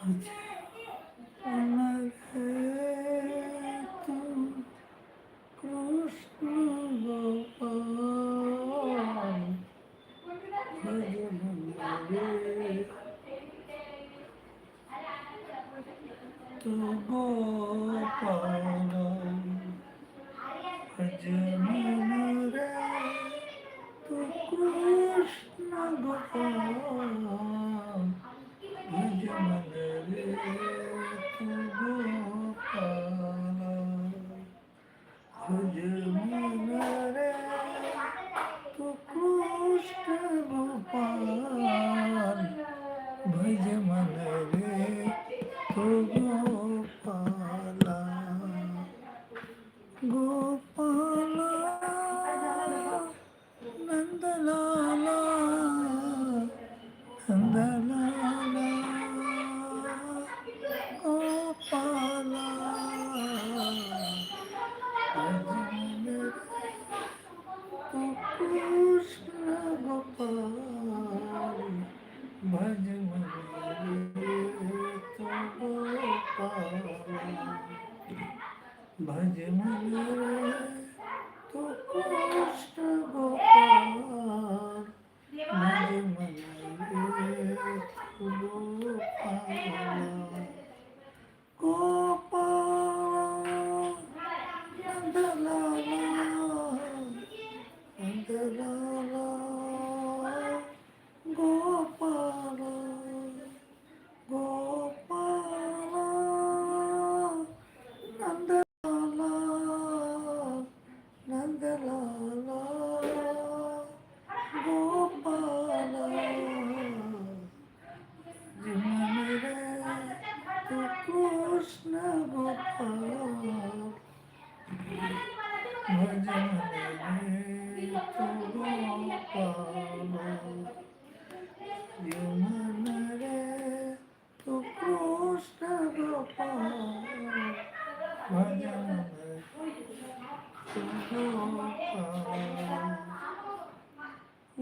तू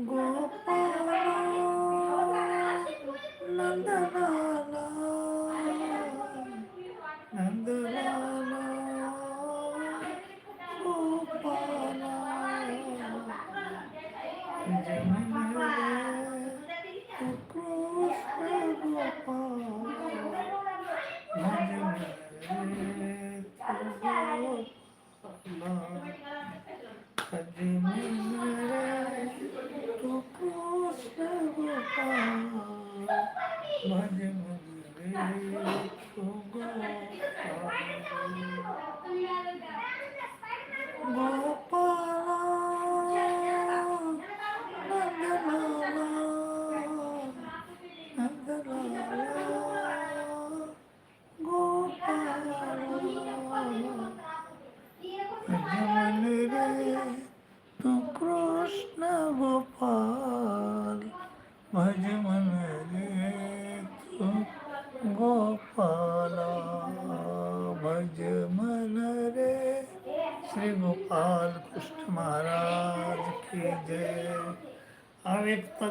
गोपाल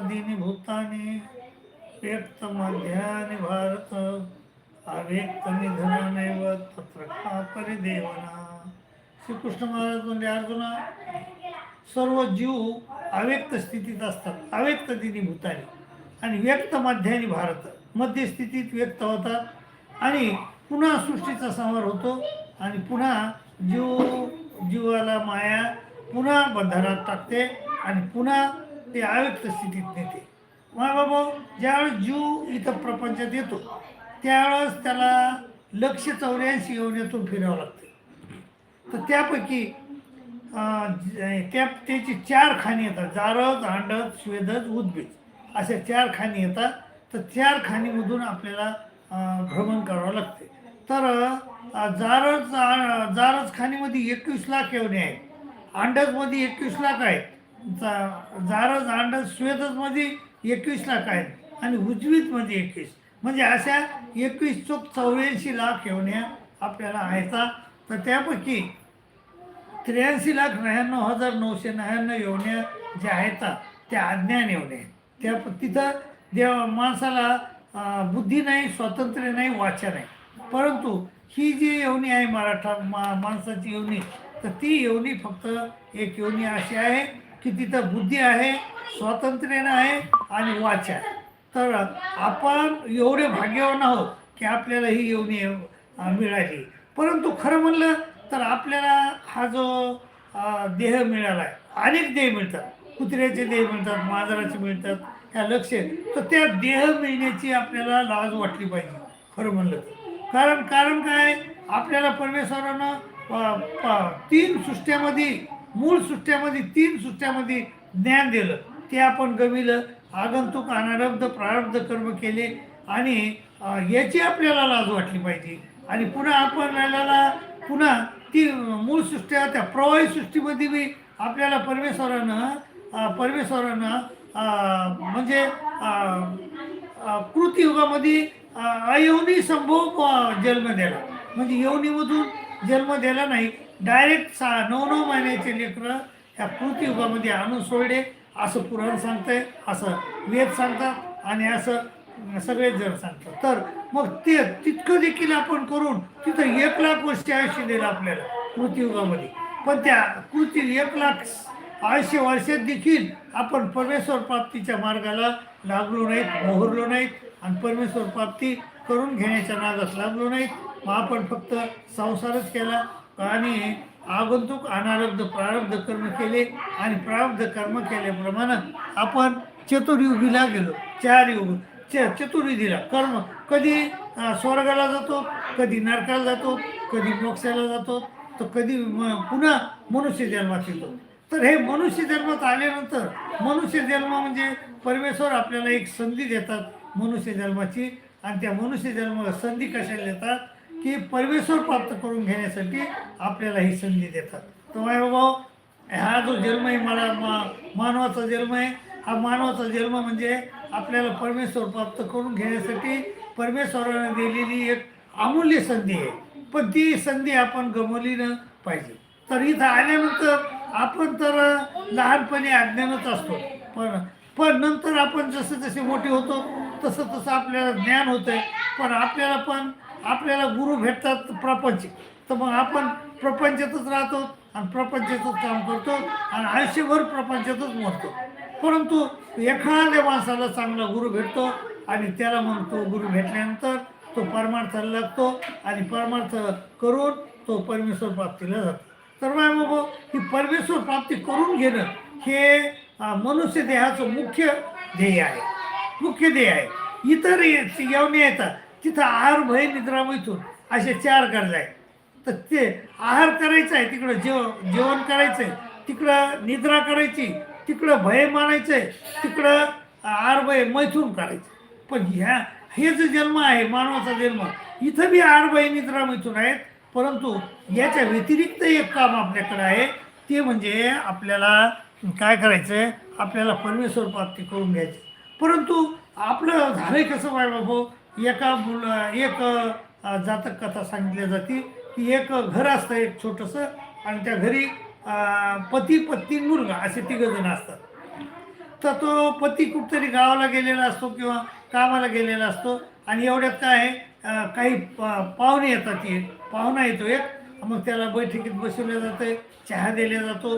अव्यक्त दिनी भूतानी व्यक्त मध्यानि भारत अव्यक्त निधनानेव तत्र का परिदेवना। श्रीकृष्ण महाराज म्हणजे अर्जुना सर्व जीव अव्यक्त स्थितीत असतात. अव्यक्त दिनी भूतानी आणि व्यक्त माध्यानी भारत. मध्य स्थितीत व्यक्त होतात आणि पुन्हा सृष्टीचा संहार होतो आणि पुन्हा जीव जीवाला माया पुन्हा बंधनात टाकते आणि पुन्हा ते अव्यक्त स्थितीत नेते. बाबा ज्यावेळेस जीव इथं प्रपंचात येतो त्यावेळेस त्याला लक्ष चौऱ्याऐंशी योजनेतून फिरावं लागते. तर त्यापैकी त्या त्याची चार खाणी येतात जारद हांडत स्वेदज उद्भिज. अशा चार खाणी येतात तर चार खाणीमधून आपल्याला भ्रमण करावं लागते. तर जारज जारज खाणीमध्ये एकवीस लाख येवणे आहेत. अंडजमध्ये एकवीस लाख आहेत. जा जारा झांड श्वेतमध्ये एकवीस लाख आहेत आणि उजवीतमध्ये एकवीस. म्हणजे अशा एकवीस चौक चौऱ्याऐंशी लाख येवण्या आपल्याला आहेत. तर त्यापैकी त्र्याऐंशी लाख नव्याण्णव हजार नऊशे नव्याण्णव येवण्या ज्या आहेत त्या अज्ञान येवण्या त्या तिथं देव माणसाला बुद्धी नाही स्वातंत्र्य नाही वाचा नाही. परंतु ही जी येवणी आहे मराठा मा माणसाची येवणी तर ती येवणी फक्त एक येवणी अशी आहे की तिथं बुद्धी आहे स्वातंत्र्य आहे आणि वाच. आहे तर आपण एवढे भाग्यवान आहोत की आपल्याला ही योनी मिळाली. परंतु खरं म्हणलं तर आपल्याला हा जो देह मिळाला आहे अनेक देह मिळतात. कुत्र्याचे देह मिळतात मांजराचे मिळतात ह्या लक्ष. तर त्या देह मिळण्याची आपल्याला लाज वाटली पाहिजे खरं म्हणलं तर. कारण कारण काय? आपल्याला परमेश्वरानं तीन सृष्ट्यामध्ये मूळ सृष्ट्यामध्ये तीन सृष्ट्यामध्ये ज्ञान दिलं. ते आपण गमिलं आगंतुक अनारब्ध प्रारब्ध कर्म केले आणि याची आपल्याला लाज वाटली पाहिजे. आणि पुन्हा आपण राहिलेला पुन्हा ती मूळ सृष्ट्या त्या प्रवाही सृष्टीमध्ये बी आपल्याला परमेश्वरानं परमेश्वरानं म्हणजे अं, युगामध्ये अयोनी संभव जन्म दिला. म्हणजे यवनीमधून जन्म दिला नाही डायरेक्ट सा नऊ नऊ महिन्याचे लेकरं ह्या कृतयुगामध्ये आणून सोडले असं पुराण सांगतंय असं वेद सांगतात आणि असं सगळेच जण सांगतात. तर मग ते तितकं देखील आपण करून तिथं एक लाख वर्षे आयुष्य दिलं आपल्याला कृतयुगामध्ये पण त्या कृती एक लाख आयुष्य वर्षात देखील आपण परमेश्वर प्राप्तीच्या मार्गाला लागलो नाहीत मोहरलो नाहीत आणि परमेश्वर प्राप्ती करून घेण्याच्या नादात लागलो नाहीत. मग आपण फक्त संसारच केला आणि आगंतुक अनारब्ध प्रारब्ध कर्म केले आणि प्रारब्ध कर्म केल्याप्रमाणे आपण चतुर्युगीला गेलो चार युग च चतुर्युगीला कर्म कधी स्वर्गाला जातो कधी नरकाला जातो कधी मोक्षाला जातो तर कधी म- पुन्हा मनुष्य जन्मात येतो. तर हे मनुष्य जन्मात आल्यानंतर मनुष्य जन्म म्हणजे परमेश्वर आपल्याला एक संधी देतात मनुष्य जन्माची आणि त्या मनुष्य जन्म संधी कशाला देतात? की परमेश्वर प्राप्त करून घेण्यासाठी आपल्याला ही संधी देतात. तर बाबा हा जो जन्म आहे मला मा मानवाचा जन्म आहे हा मानवाचा जन्म म्हणजे आपल्याला परमेश्वर प्राप्त करून घेण्यासाठी परमेश्वराने दिलेली एक अमूल्य संधी आहे. पण ती संधी आपण गमवली न पाहिजे. तर इथं आल्यानंतर आपण तर लहानपणी अज्ञानच असतो. पण पण नंतर आपण जसे जसे मोठे होतो तसं तसं आपल्याला ज्ञान होतं आहे पण आपल्याला पण आपल्याला गुरु भेटतात प्रपंच. तर मग आपण प्रपंचातच राहतो आणि प्रपंचातच काम करतो आणि आयुष्यभर प्रपंचातच मरतो. परंतु एखाद्या माणसाला चांगला गुरु भेटतो आणि त्याला म्हणतो गुरु भेटल्यानंतर तो परमार्थाला लागतो आणि परमार्थ करून तो परमेश्वर प्राप्तीला जातो. तर माय बाबा ही परमेश्वर प्राप्ती करून घेणं हे मनुष्य देहाचं मुख्य ध्येय आहे. मुख्य ध्येय आहे. इतर ये- येवणे येतात. तिथं आहार भय निद्रा मैथून असे चार गरजा आहेत. तर ते आहार करायचा आहे तिकडं जेव जेवण करायचं आहे तिकडं निद्रा करायची तिकडं भय मानायचं आहे तिकडं आहार भय मैथून करायचं. पण ह्या हे जो जन्म आहे मानवाचा जन्म. इथं बी आहार भय निद्रा मैथून आहेत परंतु याच्या व्यतिरिक्त एक काम आपल्याकडे आहे ते म्हणजे आपल्याला काय करायचं आहे आपल्याला परमेश्वर प्राप्ती करून घ्यायची. परंतु आपलं झालं कसं पाहिजे बाबा एका मुल एक जातक कथा सांगितल्या जाते. की एक घर असतं एक छोटंसं आणि त्या घरी पती पत्नी मुलगा असे तिघ जण असतात. तर तो पती कुठतरी गावाला गेलेला असतो किंवा कामाला गेलेला असतो. आणि एवढ्यात काय आहे काही पाहुणे येतात एक पाहुणा येतो एक. मग त्याला बैठकीत बसवलं जातं चहा दिला जातो.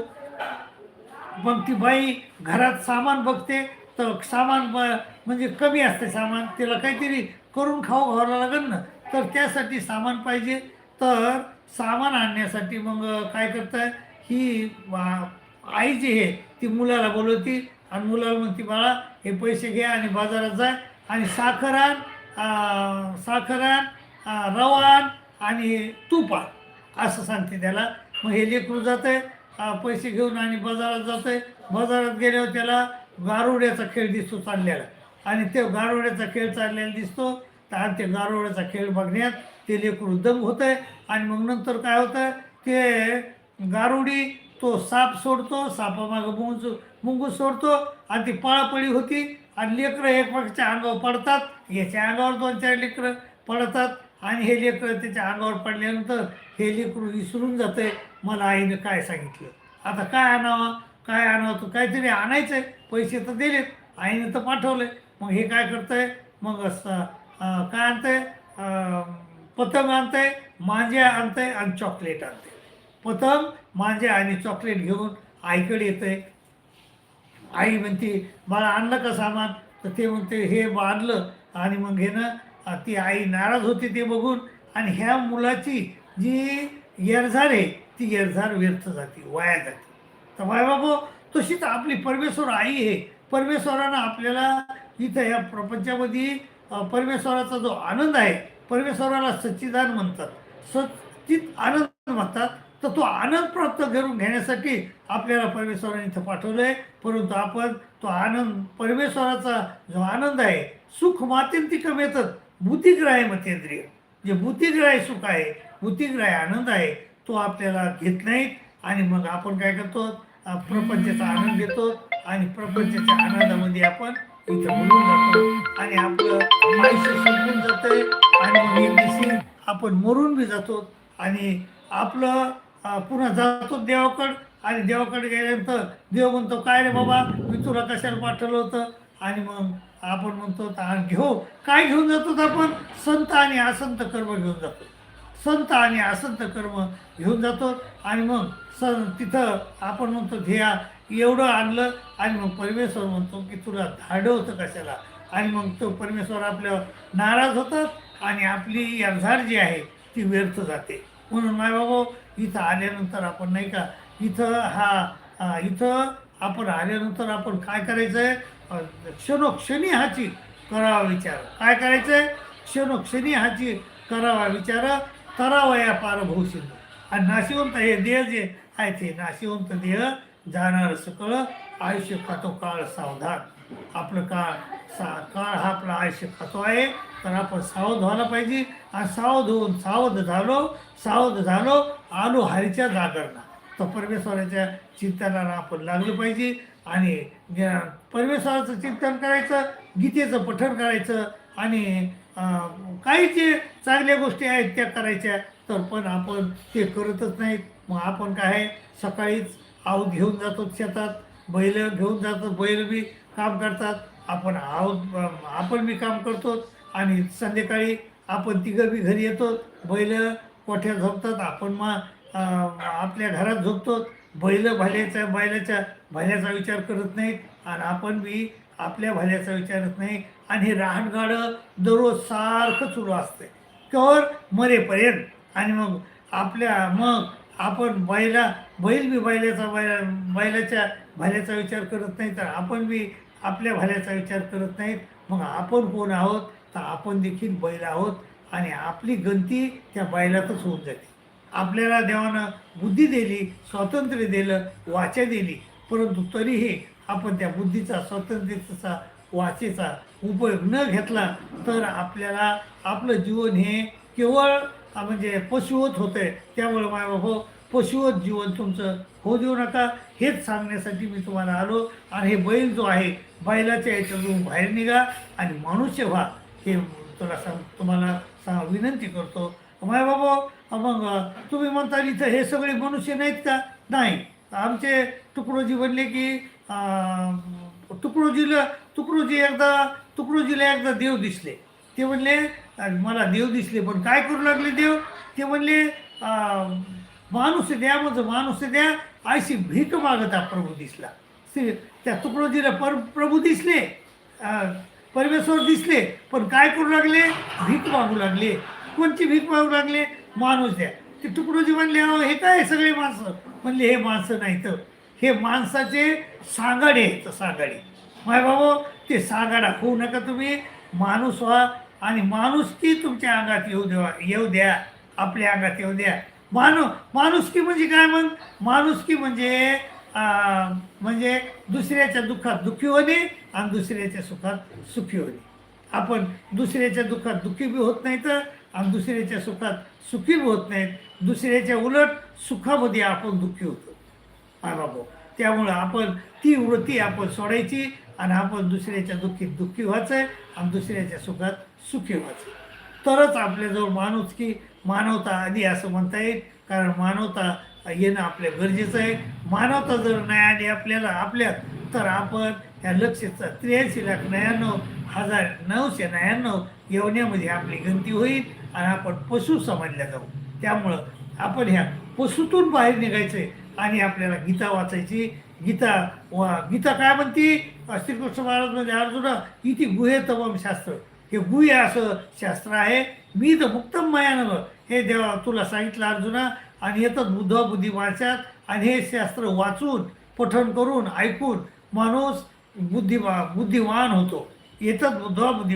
मग ती बाई घरात सामान बघते. तर सामान ब म्हणजे कमी असते सामान. तिला काहीतरी करून खाऊ घालावं लागेल ना. तर त्यासाठी सामान पाहिजे. तर सामान आणण्यासाठी मग काय करतं ही आई जी आहे ती मुलाला बोलवती. आणि मुलाला म्हणती बाळा हे पैसे घ्या आणि बाजारात जाय आणि साखर आण साखर आण रवा आण आणि तूप आण. असं सांगते त्याला. मग हे लेकरू जात आहे पैसे घेऊन आणि बाजारात जात आहे बाजारात गेल्यावर त्याला गारुड्याचा खेळ दिसतो चाललेला. आणि ते गारुड्याचा खेळ चाललेला दिसतो. तर आणि ते गारुड्याचा खेळ बघण्यात ते लेकरू दंग होत आहे आणि मग नंतर काय होतं? ते गारुडी तो साप सोडतो. सापामागं मुंगूस मुंगूस सोडतो. आणि ती पळापळी होती. आणि लेकरं एकमेकाच्या अंगावर पडतात. याच्या अंगावर दोन चार लेकरं पडतात. आणि हे लेकरं त्याच्या अंगावर पडल्यानंतर हे लेकरू विसरून जातंय. मला आईनं काय सांगितलं? आता काय आणावं? काय आणावं? तू काहीतरी आणायचं आहे पैसे तर दिलेत. आईनं तर पाठवलं आहे मग हे काय करतंय? मग असं काय आणतंय? पतंग आणतंय मांजे आणतंय आणि चॉकलेट आणतंय. पतंग मांजे आणि चॉकलेट घेऊन आईकडे येतंय. आई म्हणते मला आणलं का सामान? तर ते म्हणते हे आणलं. आणि मग हे ना ती आई नाराज होती ते बघून. आणि ह्या मुलाची जी येरझार आहे ती येरझार व्यर्थ जाते वाया जाते. तर बाय बाबा तशीच आपली परमेश्वर आई आहे. परमेश्वरानं आपल्याला इथं या प्रपंचामध्ये परमेश्वराचा जो आनंद आहे परमेश्वराला सच्चिदान म्हणतात. सचित आनंद म्हणतात. तर तो आनंद प्राप्त करून घेण्यासाठी आपल्याला परमेश्वराने इथं पाठवलं आहे परंतु आपण तो आनंद परमेश्वराचा जो आनंद आहे सुख मात्यंतिकम येतात. बुद्धिग्राह्य मतेंद्रिय. जे बुद्धिग्राह्य सुख आहे बुद्धिग्राह्य आनंद आहे तो आपल्याला घेत नाहीत. आणि मग आपण काय करतो? प्रपंचाचा आनंद घेतो. आणि प्रपंचाच्या आनंदामध्ये आपण इथं बोलून जातो. आणि आपलं आयुष्य संपून जातंय आणि एक दिवशी आपण मरून बी जातो. आणि आपलं पुन्हा जातो देवाकडं. आणि देवाकडे गेल्यानंतर देव म्हणतो काय रे बाबा मी तुला कशाला पाठवलं होतं? आणि मग आपण म्हणतो घेऊ. काय घेऊन जातो आपण? संत आणि असंत कर्म घेऊन जातो. संत आणि असंत कर्म घेऊन जातो. आणि मग स तिथं आपण म्हणतो ध्येया एवढं आणलं आणि मग परमेश्वर म्हणतो की तुला धाडं होतं कशाला? आणि मग तो परमेश्वर आपल्यावर नाराज होतात आणि आपली यर्झार जी आहे ती व्यर्थ जाते. म्हणून माय बाबा इथं आल्यानंतर आपण नाही का इथं हा इथं आपण आल्यानंतर आपण काय करायचं आहे क्षणोक्षणी हाची करावा विचार. काय करायचं आहे क्षणोक्षणी हाची करावा विचार. तरावया पार सिंधू आणि नाशिवंत हे देह जे आहे ते नाशिवंत देह जाणार सकळ आयुष्य खातो काळ सावधान. आपलं काळ सा काळ हा आपलं आयुष्य खातो आहे तर आपण सावध व्हायला पाहिजे. आणि सावध होऊन सावध झालो सावध झालो आलो हरीच्या जागरणा तर परमेश्वराच्या चिंतनाला आपण लागलं पाहिजे. आणि परमेश्वराचं चिंतन करायचं गीतेचं पठण करायचं आणि काही जे चांगल्या गोष्टी आहेत त्या करायच्या. तर पण आपण ते करतच नाहीत. मग आपण काय आहे? सकाळीच आऊत घेऊन जातो शेतात बैल घेऊन जातो बैल बी काम करतात. आपण आहोत आपण बी काम करतो आणि संध्याकाळी आपण तिघं बी घरी येतो. बैल कोठ्यात झोपतात आपण मग आपल्या घरात झोपतो. बैल भाल्याच्या बैलाच्या भाल्याचा विचार करत नाहीत आणि आपण बी आपल्या भल्याचा विचारत नाही. आणि हे राहणगाडं दररोज सारखं सुरू असते. तर मरेपर्यंत आणि मग आपल्या मग आपण बैला बैल बी बैलाचा बैला बैलाच्या भल्याचा विचार करत नाही तर आपण बी आपल्या भल्याचा विचार करत नाहीत. मग आपण कोण आहोत? तर आपण देखील बैल आहोत आणि आपली गंती त्या बैलातच होऊन जाते. आपल्याला देवानं बुद्धी दिली स्वातंत्र्य दिलं वाचा दिली परंतु तरीही आपण त्या बुद्धीचा स्वातंत्र्याचा वाचेचा उपयोग न घेतला तर आपल्याला आपलं जीवन हे केवळ म्हणजे पशुवत होतंय. त्यामुळे माय बाबा हो, पशुवत जीवन तुमचं होऊ देऊ नका. हेच सांगण्यासाठी मी तुम्हाला आलो. आणि हे बैल जो आहे बैलाच्या याच्यातून बाहेर निघा आणि मनुष्य व्हा. हे तुला सांग तुम्हाला सांग विनंती करतो. माय बाबा हो, मग तुम्ही म्हणता इथं हे सगळे मनुष्य नाहीत का? नाही. आमचे तुकडोजी म्हणले की तुकडोजीला तुकडोजी एकदा तुकडोजीला एकदा देव दिसले. ते म्हणले मला देव दिसले पण काय करू लागले देव? ते म्हणले माणूस द्या म्हणजे माणूस द्या अशी भीक मागता प्रभू दिसला. श्री त्या तुकडोजीला पर प्रभू दिसले परमेश्वर दिसले पण काय करू लागले? भीक मागू लागले. कोणची भीक मागू लागले? माणूस द्या. ते तुकडोजी म्हणले अहो हे काय सगळे माणसं? म्हणले हे माणसं नाही तर हे माणसाचे सांगाडे आहेत सांगाडे. माय बाबा ते सांगाडा होऊ नका तुम्ही. माणूस व्हा आणि माणुसकी तुमच्या अंगात येऊ देवा येऊ द्या आपल्या अंगात येऊ द्या. माणू माणुसकी म्हणजे काय मग? माणुसकी म्हणजे म्हणजे दुसऱ्याच्या दुःखात दुःखी होणे आणि दुसऱ्याच्या सुखात सुखी होणे. आपण दुसऱ्याच्या दुःखात दुःखी बी होत नाही तर आणि दुसऱ्याच्या सुखात सुखी बी होत नाहीत. दुसऱ्याच्या उलट सुखामध्ये आपण दुःखी होतो. हा बाबा त्यामुळं आपण ती वृत्ती आपण सोडायची आणि आपण दुसऱ्याच्या दुःखीत दुःखी व्हायचं आहे आणि दुसऱ्याच्या सुखात सुखी व्हायचं तरच आपल्याजवळ माणूस की मानवता आधी असं म्हणता येईल. कारण मानवता येणं आपल्या गरजेचं आहे. मानवता जर नाही आली आपल्याला आपल्यात तर आपण ह्या लक्षचा त्र्याऐंशी लाख नव्याण्णव हजार नऊशे नव्याण्णव येवण्यामध्ये आपली गंती होईल आणि आपण पशु समजल्या जाऊ. त्यामुळं आपण ह्या पशुतून बाहेर निघायचं आहे आणि आपल्याला गीता वाचायची. गीता वा गीता काय म्हणते? श्रीकृष्ण महाराज म्हणजे अर्जुना इथे गुहे तमम शास्त्र. हे गुह्य असं शास्त्र आहे. मी तर मुक्तम मयानव. हे देवा तुला सांगितलं अर्जुना. आणि येतात बुद्ध बुद्धी वाचात. आणि हे शास्त्र वाचून पठण करून ऐकून माणूस बुद्धिवा बुद्धिवान होतो. येतात बुद्ध बुद्धी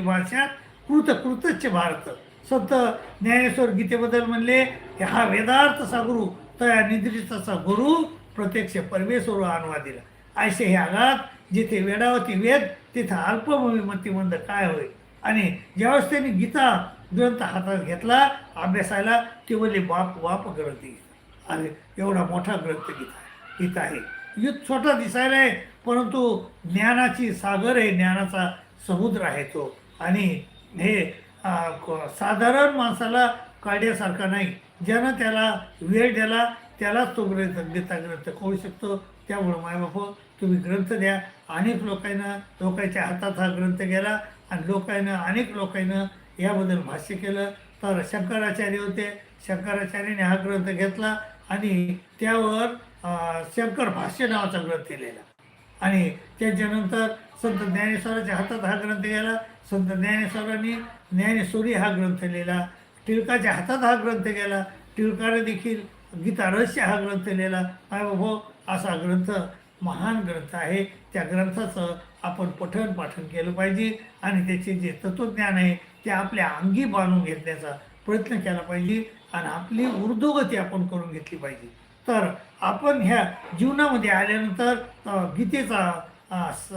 कृत कृतच्च भारत. संत ज्ञानेश्वर गीतेबद्दल म्हणले की हा वेदार्थ सा गुरु तया निद्रिताचा गुरु प्रत्यक्ष परमेश्वर आणवा दिला. ऐसे हे आघात. जिथे वेडावती वेद तिथं अल्पभूमी मंद काय होईल आणि ज्यावेळेस त्यांनी गीता ग्रंथ हातात घेतला अभ्यासायला ते म्हणले बाप वाप ग्रंथ. गीता अरे एवढा मोठा ग्रंथ गीता गीता आहे. युद्ध छोटा दिसायला आहे परंतु ज्ञानाची सागर आहे ज्ञानाचा समुद्र आहे तो. आणि हे साधारण माणसाला काढ्यासारखा नाही. ज्यानं त्याला वेळ द्याला त्यालाच तो ग्रंथ गीता ग्रंथ कळू शकतो. त्यामुळं मायबाप हो, तुम्ही ग्रंथ द्या. अनेक लोकांना लोकांच्या हातात हा ग्रंथ गेला आणि लोकांना अनेक लोकांना याबद्दल भाष्य केलं. तर शंकराचार्य होते. शंकराचार्याने हा ग्रंथ घेतला आणि त्यावर शंकर भाष्य नावाचा ग्रंथ लिहिला आणि त्याच्यानंतर संत ज्ञानेश्वराच्या हातात हा ग्रंथ गेला. संत ज्ञानेश्वरांनी ज्ञानेश्वरी हा ग्रंथ लिहिला. टिळकाच्या हातात हा ग्रंथ गेला. टिळकाने देखील गीता रहस्य हा ग्रंथ लिहिला. काय बाबा हो, असा ग्रंथ महान ग्रंथ आहे. त्या ग्रंथाचं आपण पठण पाठन केलं पाहिजे आणि त्याचे जे तत्त्वज्ञान आहे ते आपल्या अंगी बांधून घेतण्याचा प्रयत्न केला पाहिजे आणि आपली ऊर्ध्वगती आपण करून घेतली पाहिजे. तर आपण ह्या जीवनामध्ये आल्यानंतर गीतेचा स-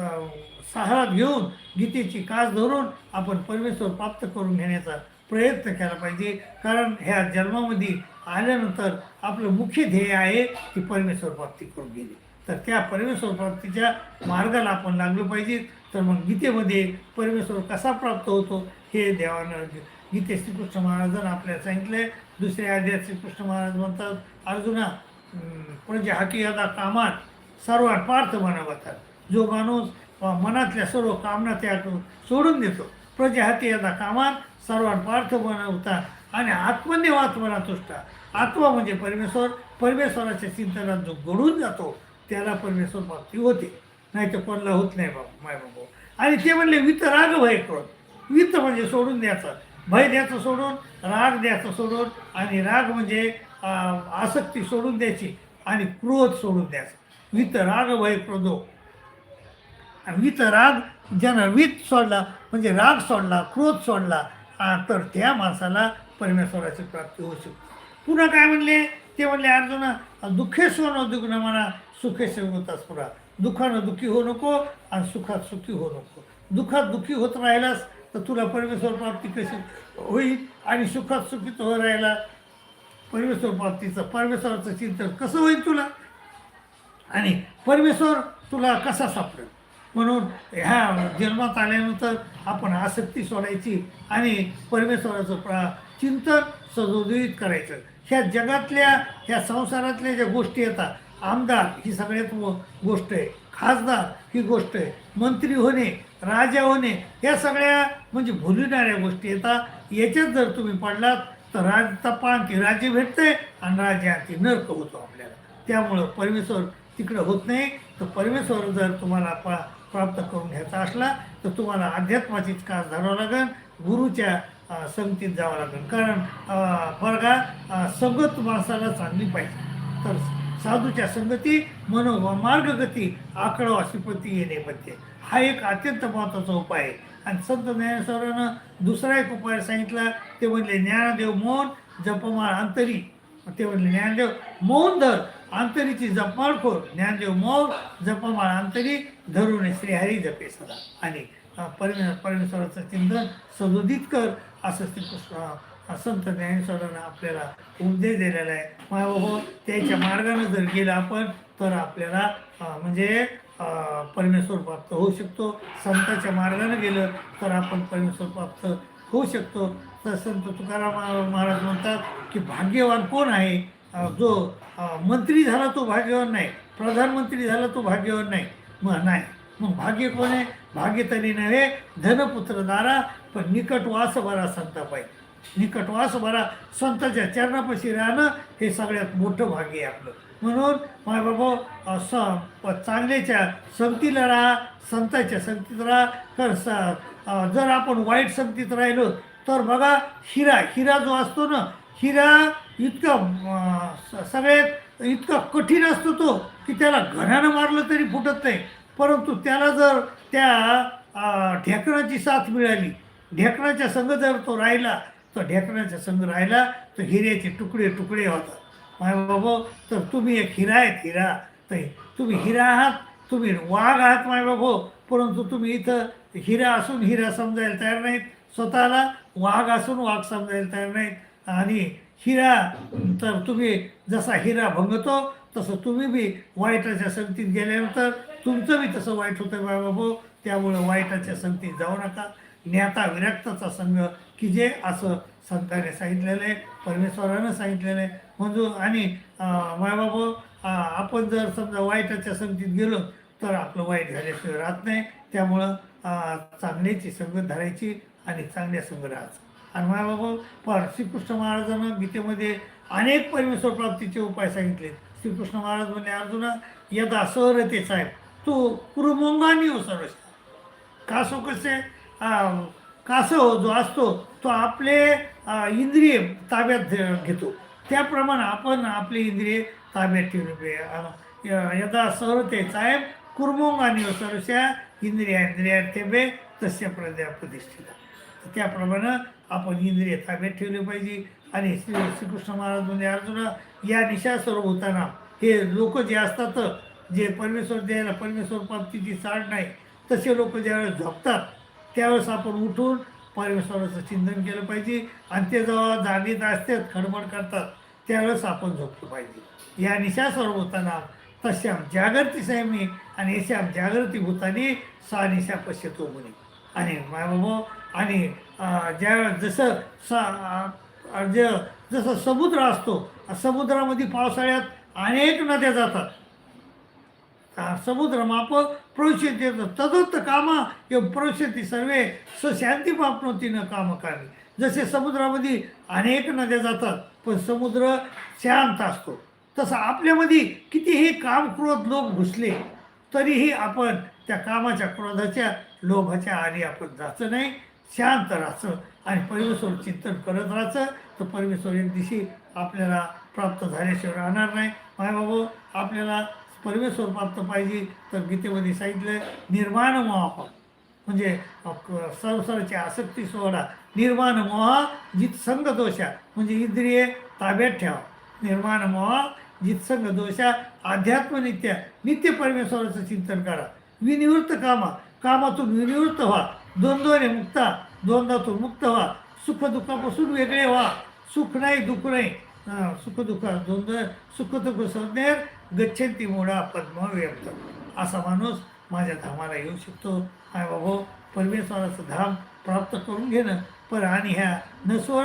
सहारा घेऊन गीतेची कास धरून आपण परमेश्वर प्राप्त करून घेण्याचा प्रयत्न केला पाहिजे. कारण ह्या जन्मामध्ये आल्यानंतर आपलं मुख्य ध्येय आहे की परमेश्वर प्राप्ती करून घेणे. तर त्या परमेश्वर प्राप्तीच्या मार्गाला आपण लागलो पाहिजे तर मग गीतेमध्ये परमेश्वर कसा प्राप्त होतो हे देवानं गीते श्रीकृष्ण महाराजांना आपल्याला सांगितलं आहे दुसऱ्या अध्यात श्रीकृष्ण महाराज म्हणतात अर्जुना अं, म्हणजे हाती आता कामात सर्वात पार्थ बनवतात जो माणूस मनातल्या सर्व कामना त्या सोडून देतो. प्रजे हाती आता कामात सर्वात पार्थ बनवतात आणि आत्मनिवात्मना तुष्टा. आत्मा म्हणजे परमेश्वर. परमेश्वराच्या चिंतनात जो घडून जातो त्याला परमेश्वर प्राप्ती होते. नाही तर कोणाला होत नाही बाबा माय बाबा. आणि ते म्हणले वित राग भय करून. वित म्हणजे सोडून द्यायचं. भय द्यायचं सोडून राग द्यायचं सोडून आणि राग म्हणजे आसक्ती सोडून द्यायची आणि क्रोध सोडून द्यायचा. वित राग भय क्रोधो. वित राग ज्यानं वित सोडला म्हणजे राग सोडला क्रोध सोडला तर त्या माणसाला परमेश्वराची प्राप्ती होऊ शकते. पुन्हा काय म्हणले? ते म्हणले अर्जुना दुःखे सोनं दुग्न म्हणा सुखे होताच पुरा दुःखानं दुःखी होऊ नको आणि सुखात सुखी होऊ नको. दुःखात दुःखी होत राहिलास तर तुला परमेश्वर प्राप्ती कशी होईल आणि सुखात सुखीत हो राहिला? परमेश्वर प्राप्तीचं परमेश्वराचं चिंतन कसं होईल तुला? आणि परमेश्वर तुला कसा सापडेल? म्हणून ह्या जन्मात आल्यानंतर आपण आसक्ती सोडायची आणि परमेश्वराचं प्रा चिंतन सदोदित करायचं. ह्या जगातल्या ह्या संसारातल्या ज्या गोष्टी येतात आमदार ही सगळ्यात गोष्ट आहे. खासदार ही गोष्ट आहे. मंत्री होणे राजा होणे या सगळ्या म्हणजे भुलणाऱ्या गोष्टी येतात. याच्यात जर तुम्ही पडलात तर राज पान राज्य भेटते आणि राज्याची नर्क होतो आपल्याला. त्यामुळं परमेश्वर तिकडं होत नाही. तर परमेश्वर जर तुम्हाला पा प्राप्त करून घ्यायचा असला तर तुम्हाला अध्यात्माचीच कास धरावं लागेल गुरुच्या संगतीत जावं लागेल. कारण अ, संगत माणसाला चांगली पाहिजे. तर साधूच्या संगती मनो व मार्गगती आकडो अशिपती येणे मध्ये हा एक अत्यंत महत्त्वाचा उपाय आहे. आणि संत ज्ञानेश्वरानं दुसरा एक उपाय सांगितला. ते म्हणले ज्ञानदेव मौन जपमाळ अंतरी. ते म्हणले ज्ञानदेव मौन धर अंतरीची जपमाळ खोर. ज्ञानदेव मौन जपमाळ अंतरी धरून श्रीहरी जपे सदा. आणि अं, परमेश्वराचं चिंतन सदोदित कर असं श्रीकृष्ण संत ज्ञानेश्वरानं आपल्याला उपदेश दिलेला आहे. मायबाबा त्याच्या मार्गानं जर गेलं आपण तर आपल्याला म्हणजे परमेश्वर प्राप्त होऊ शकतो. संताच्या मार्गानं गेलं तर आपण परमेश्वर प्राप्त होऊ शकतो. तर संत तुकाराम महाराज म्हणतात की भाग्यवान कोण आहे? जो मंत्री झाला तो भाग्यवान नाही. प्रधानमंत्री झाला तो भाग्यवान नाही. मग नाही. मग भाग्य कोण? आहे भाग्य तरी नव्हे धनपुत्र दारा पण निकट वास बरा संत पाहिजे निकट बरा संताच्या चरणापाशी राहणं हे सगळ्यात मोठं भाग्य आहे आपलं. म्हणून माय बाबा स चांगल्याच्या संगतीला राहा संताच्या संगतीत राहा. तर स जर आपण वाईट संगतीत राहिलो तर बघा हिरा हिरा जो असतो ना हिरा इतका सगळ्यात इतका कठीण असतो तो की त्याला घरानं मारलं तरी फुटत नाही. परंतु त्याला जर त्या ढेकणाची साथ मिळाली ढेकणाच्या संघ जर तो राहिला तर ढेकणाच्या संघ राहिला तर हिऱ्याचे तुकडे तुकडे होतात. माय बाबा तर तुम्ही एक हिरा आहेत हिरा. तर तुम्ही हिरा आहात तुम्ही वाघ आहात माय बाबा. परंतु तुम्ही इथं हिरा असून हिरा समजायला तयार नाहीत. स्वतःला वाघ असून वाघ समजायला तयार नाहीत. आणि हिरा तर तुम्ही जसा हिरा भंगतो तसं तुम्ही बी वाईटाच्या संगतीत गेल्यानंतर तुमचं बी तसं वाईट होतं बाळबाबू बाबा. त्यामुळं वाईटाच्या संगतीत जाऊ नका. ज्ञाता विरक्ताचा संघ की जे असं संताने सांगितलेलं आहे परमेश्वरानं सांगितलेलं आहे. म्हणजे आणि अं, आपण जर समजा वाईटाच्या संगतीत गेलो तर आपलं वाईट झाल्याशिवाय राहत नाही. त्यामुळं चांगल्याची संगत धरायची आणि चांगल्या संघ राहायचं. आणि मायबाबा पण श्रीकृष्ण महाराजांना गीतेमध्ये अनेक परमेश्वर प्राप्तीचे उपाय सांगितले श्रीकृष्ण महाराज म्हणले अर्जुना यदा सहरते साहेब तो कुरुमोंगानी हो कासो कसे कासव जो असतो तो आपले इंद्रिय ताब्यात घेतो. त्याप्रमाणे आपण आपली इंद्रिय ताब्यात ठेवली पाहिजे यदा सरते साहेब कुर्मोंगानी हो सरस्या इंद्रिया इंद्रिया ठेवे तस्य प्रद्या प्रतिष्ठित. त्याप्रमाणे आपण इंद्रिय ताब्यात ठेवली पाहिजे. आणि श्री श्रीकृष्ण महाराज म्हणजे अर्जुना या निशा सर्व होताना हे लोक जे असतात जे परमेश्वर द्यायला परमेश्वर प्राप्तीची साड नाही तसे लोक ज्यावेळेस झोपतात त्यावेळेस आपण उठून परमेश्वराचं चिंतन केलं पाहिजे आणि ते जेव्हा जागीत असतात खडबड करतात त्यावेळेस आपण झोपलं पाहिजे. या निशा सर्व होताना तश्याम जागृती सैमी आणि यशाम जागृती भूतानी सा निशा पश्यतो मुनी. आणि मायबाबो आणि ज्यावेळेस ज्या जसं सा ज जसं समुद्र असतो समुद्रामध्ये पावसाळ्यात अनेक नद्या जातात. समुद्रमाप प्रविशति प्रविशती तदोत्त कामा एवं प्रविशती सर्वे सशांती प्राप्नोती न काम कामी. जसे समुद्रामध्ये अनेक नद्या जातात पण समुद्र शांत असतो. तसं आपल्यामध्ये कितीही काम क्रोध लोक घुसले तरीही आपण त्या कामाच्या क्रोधाच्या लोभाच्या आधी आपण जायचं नाही शांत राहायचं आणि परमेश्वर चिंतन करत राहायचं. तर परमेश्वर एक दिवशी आपल्याला प्राप्त झाल्याशिवाय राहणार नाही. माय बाबा आपल्याला परमेश्वर प्राप्त पाहिजे तर गीतेमध्ये सांगितलं निर्माण मोह म्हणजे संसाराची आसक्ती सोडा. निर्माण मोह जितसंग दोषा. म्हणजे इंद्रिये ताब्यात ठेवा. निर्माण मोह जितसंग दोषा. अध्यात्म नित्य नित्य परमेश्वराचं चिंतन करा. विनिवृत्त कामा. कामातून विनिवृत्त व्हा. द्वंद्वने मुक्ता द्वंद्वातून मुक्त व्हा. सुख दुःखापासून वेगळे व्हा. सुख नाही दुःख नाही. सुख दुःख द्वंद्व सुख दुःख संज्ञेर गच्छंती मोडा पद्म व्यक्त असा माणूस माझ्या धामाला येऊ शकतो. हाय बाबा परमेश्वराचं धाम प्राप्त करून घेणं पर आणि ह्या नस्वर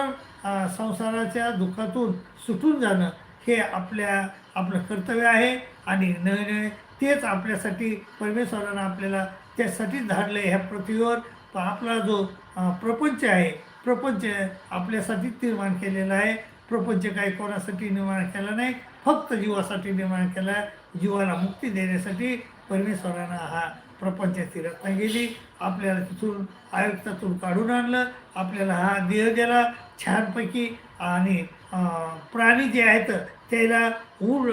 संसाराच्या दुःखातून सुटून जाणं हे आपल्या आपलं कर्तव्य आहे. आणि नवे तेच आपल्यासाठी परमेश्वरानं आपल्याला त्यासाठीच धाडलं ह्या पृथ्वीवर. आपला जो प्रपंच आहे प्रपंच आपल्यासाठीच निर्माण केलेला आहे. प्रपंच काही कोणासाठी निर्माण केला नाही. फक्त जीवासाठी निर्माण केला जीवाला मुक्ती देण्यासाठी परमेश्वरानं हा प्रपंचाची रचना गेली. आपल्याला तिथून आयुक्तातून काढून आणलं. आपल्याला हा देह दिला छानपैकी. आणि प्राणी जे आहेत त्याला उड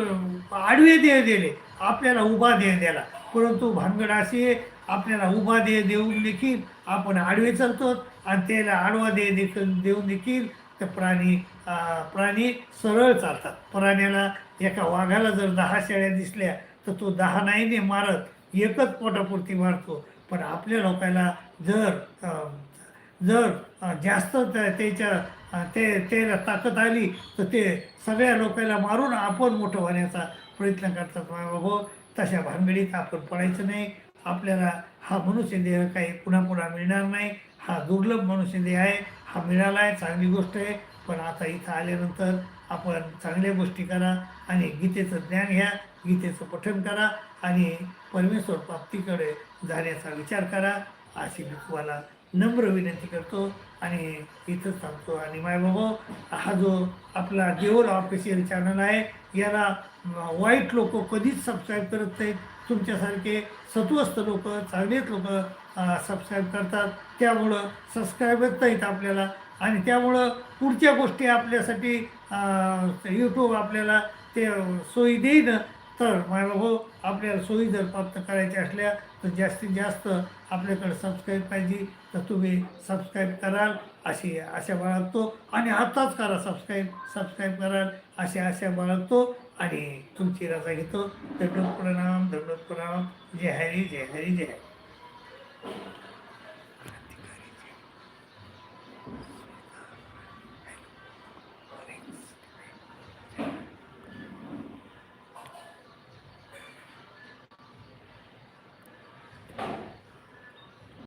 आडवे देह दिले. आपल्याला उभा देह दिला. परंतु भानगड अशी आहे, आपल्याला उभा देह देऊन देखील आपण आडवे चालतो आणि त्याला आडवा देह देखील देऊन देखील तर प्राणी प्राणी सरळ चालतात. प्राण्याला एका वाघाला जर दहा शेळ्या दिसल्या तर तो दहा नाही ने मारत एकच पोटापुरती मारतो. पण आपल्या लोकांना जर जर जास्त त्या- त्याच्या ते त्याला ताकद आली तर ते सगळ्या लोकांना मारून आपण मोठं होण्याचा प्रयत्न करतात. बाबा तशा भानगडीत आपण पडायचं नाही. आपल्याला हा मनुष्यदेह काही पुन्हा पुन्हा मिळणार नाही. हा दुर्लभ मनुष्यदेह आहे. हा मिळाला आहे चांगली गोष्ट आहे. पण आता इथं आल्यानंतर आपण चांगल्या गोष्टी करा आणि गीतेचं ज्ञान घ्या गीतेचं पठण करा आणि परमेश्वर प्राप्तीकडे जाण्याचा विचार करा अशी मी तुम्हाला नम्र विनंती करतो आणि इथंच सांगतो आणि मायबाबा हा जो आपला देऊळ ऑफिशियल चॅनल आहे याला वाईट लोक कधीच सबस्क्राईब करत नाहीत. तुमच्यासारखे सत्वस्त लोक चांगलेच लोक सबस्क्राईब करतात. त्यामुळं सबस्क्राईबच नाहीत आपल्याला. आणि त्यामुळं पुढच्या गोष्टी आपल्यासाठी यूट्यूब आपल्याला ते सोयी देईन. तर मला हो आपल्याला सोयी जर प्राप्त करायच्या असल्या तर जास्तीत जास्त आपल्याकडे सबस्क्राईब पाहिजे. तर तुम्ही सबस्क्राईब कराल अशी आशा बाळगतो. आणि आत्ताच करा सबस्क्राईब सबस्क्राईब कराल अशी आशा बाळगतो. आणि तुमची रजा घेतो. दंडोत प्रणाम दंडोत प्रणाम. जय हरी जय हरी जय